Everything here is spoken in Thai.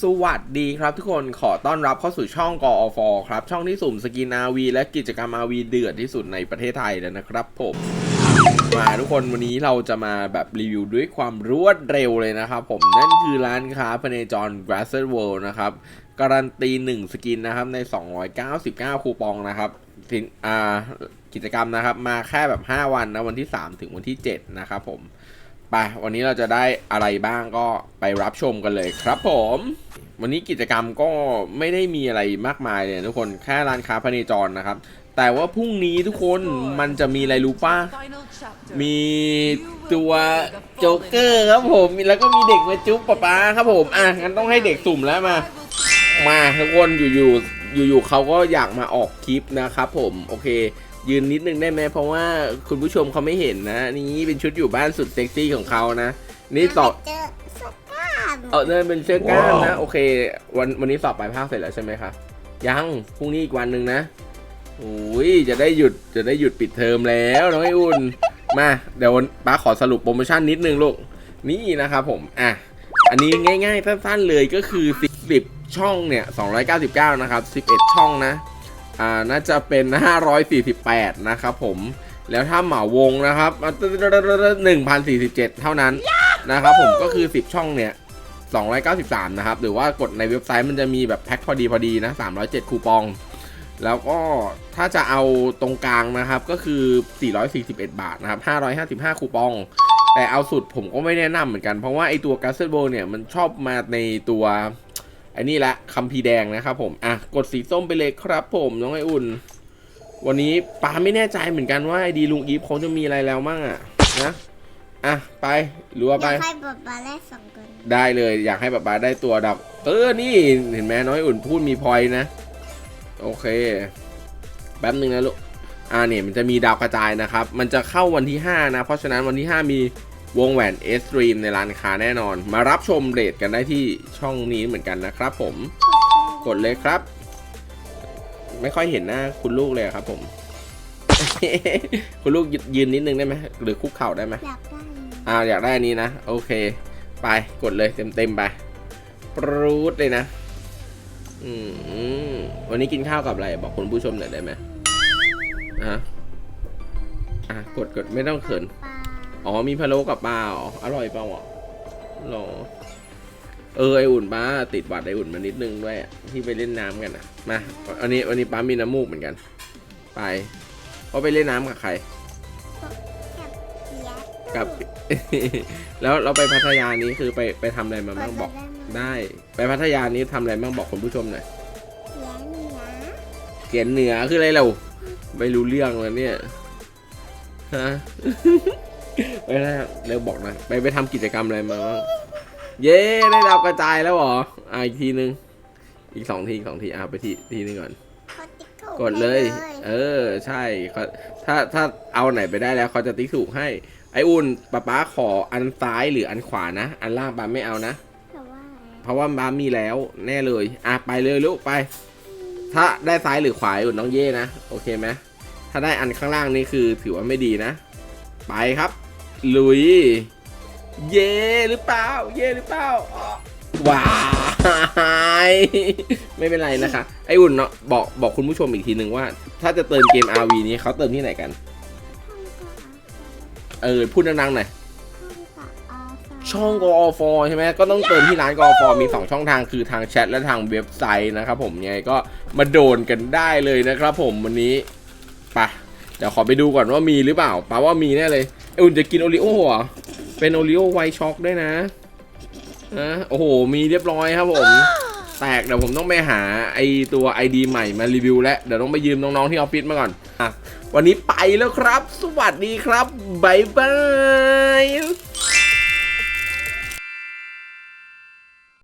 สวัสดีครับทุกคนขอต้อนรับเข้าสู่ช่องกอฟครับ ช่องที่สุ่มสกินอาวีและกิจกรรมอาวีเดือดที่สุดในประเทศไทยแล้วนะครับผมมาทุกคนวันนี้เราจะมาแบบรีวิวด้วยความรวดเร็วเลยนะครับผมนั่นคือร้านค้าพเนจร g r a s s e r World นะครับการันตี 1 สกินนะครับใน 299 คูปองนะครับกิจกรรมนะครับมาแค่แบบ 5 วันนะวันที่ 3 ถึงวันที่ 7 นะครับผม ไปวันนี้เราจะได้อะไรบ้างก็ไปรับชมกันเลยครับผม วันนี้กิจกรรมก็ไม่ได้มีอะไรมากมายเลยทุกคนแค่ร้านค้าพเนจรนะครับ แต่ว่าพรุ่งนี้ทุกคนมันจะมีอะไรรู้ป่ะมีตัวโจ๊กเกอร์ครับผมแล้วก็มีเด็กมาจุ๊บป๊าป๊าครับผมอะงั้นต้องให้เด็กสุ่มแล้วมา มาทุกคนอยู่ๆ อยู่ๆเขาก็อยากมาออกคลิปนะครับผมโอเค ยืนนิดนึงได้ไหมเพราะว่าคุณผู้ชมเขาไม่เห็นนะ นี่เป็นชุดอยู่บ้านสุดเซ็กซี่ของเขานะ นี่สอบเจอสก้านเออเนี่ยเป็นเสื้อกล้ามนะโอเค วันวันนี้สอบปลายภาคเสร็จแล้วใช่ไหมคะยังพรุ่งนี้อีกวันหนึ่งนะโอ้ยจะได้หยุดจะได้หยุดปิดเทอมแล้วน้องไออุ่นมาเดี๋ยววันป้าขอสรุปโปรโมชั่นนิดนึงลูกนี่นะครับผมอะอันนี้ง่าย ๆ สั้นๆเลยก็คือ 10 ช่องเนี่ย299 นะครับ 11 ช่องนะ อ่า น่าจะเป็น 548 นะครับผม แล้วถ้าเหมาวงนะครับ1,047 เท่านั้นนะครับผม ก็คือ 10 ช่องเนี่ย293 นะครับ หรือว่ากดในเว็บไซต์มันจะมีแบบแพ็คพอดีพอดีนะ 307 คูปอง แล้วก็ถ้าจะเอาตรงกลางนะครับ ก็คือ 441 บาทนะครับ 555 คูปองแต่เอาสุดผมก็ไม่แนะนำเหมือนกัน เพราะว่าไอตัวกัสเซ b โบเนี่ยมันชอบมาในตัว ไอ้นี่ละคัมภีร์แดงนะครับผม อะ กดสีส้มไปเลยครับผมน้องไออุ่น วันนี้ป้าไม่แน่ใจเหมือนกันว่าไอดีลุงอีฟเขาจะมีอะไรแล้วมั่งอะนะ อะ ไปรัวอไปยากให้ป๊าป๊าได้สองคนได้เลยอยากให้ป๊าป๊าได้ตัวดับ เออ นี่เห็นไหมน้อยอุ่นพูดมีพอยต์นะ โอเค แป๊บหนึ่งนะลูก อ่าเนี่ยมันจะมีดาวกระจายนะครับ มันจะเข้าวันที่ 5 นะ เพราะฉะนั้นวันที่ 5 มี วงแหวนเอสตรีมในร้านค้าแน่นอน มารับชมเรทกันได้ที่ช่องนี้เหมือนกันนะครับผม กดเลยครับ ไม่ค่อยเห็นหน้าคุณลูกเลยครับผม คุณลูกยืนนิดนึงได้ไหมหรือคุกเข่าได้ไหมอยากได้อ่าอยากได้อันนี้นะ โอเค ไปกดเลยเต็มเต็มๆไปปรูดเลยนะอืมวันนี้กินข้าวกับอะไรบอกคุณผู้ชมหน่อยได้ไหมอะอะกดกดไม่ต้องเขินปลา อ๋อมีพะโล้กับปลาอ๋ออร่อยเปล่าอะหรอเออไออุ่นป้าติดหวัดไออุ่นมานิดนึงด้วยอะที่ไปเล่นน้ำกันนะมาอันนี้วันนี้ป้ามีน้ำมูกเหมือนกัน ไปเขาไปเล่นน้ำกับใครกับเสียกับแล้วเราไปพัทยานี้คือไปไปทำอะไรมาบ้างบอกได้ ไปพัทยานี้ทำอะไรบ้างบอกคุณผู้ชมหน่อยเสียเหนือเขียนเหนือคืออะไรเราไม่รู้เรื่องเลยเนี่ยฮะ ไปแล้วเร็วบอกหนะไปไปทำกิจกรรมอะไรมาบ้างเย้ได้ดาวกระจายแล้วเหรออะอีกทีนึง อีกสองทีอีกสองทีอะไปทีทีนึงก่อนเขาติ๊กถูกดเลย เออ ใช่เขาถ้าถ้าเอาไหนไปได้แล้วเขาจะติ๊กถูกให้ ไออุ่นป๊าป๊าขออันซ้ายหรืออันขวานะ อันล่างป๊าไม่เอานะแต่ว่าเพราะว่าป๊ามีแล้วแน่เลย อะไปเลยลูกไป ถ้าได้ซ้ายหรือขวาอุ่นน้องเย่นะ โอเคไหมถ้าได้อันข้างล่างนี่คือถือว่าไม่ดีนะ ไปครับ ลุย เย่หรือเปล่า เย่หรือเปล่าว้ายไม่เป็นไรนะคะ ไออุ่นเนาะบอกบอกคุณผู้ชมอีกทีหนึ่งว่า ถ้าจะเติมเกม RV นี้เขาเติมที่ไหนกัน เออ พูดดังๆหน่อยช่องกอฟใช่ไหมก็ต้องเติมที่ร้านกอฟมี 2 ช่องทางคือทางแชทและทางเว็บไซต์นะครับผมยังไงก็มาโดนกันได้เลยนะครับผมวันนี้ปะเดี๋ยวขอไปดูก่อนว่ามีหรือเปล่าปาว่ามีแน่เลย เอยอุ่นจะกินโอริโอ้เหรอเป็นโอริโอไวช็อกด้วยนะนะโอ้โห มีเรียบร้อยครับผม แตกเดี๋ยวผมต้องไปหาไอตัว ID ใหม่มารีวิวแล้วเดี๋ยวต้องไปยืมน้องๆที่ออฟฟิศมาก่อนอะวันนี้ไปแล้วครับ สวัสดีครับ บ๊ายบาย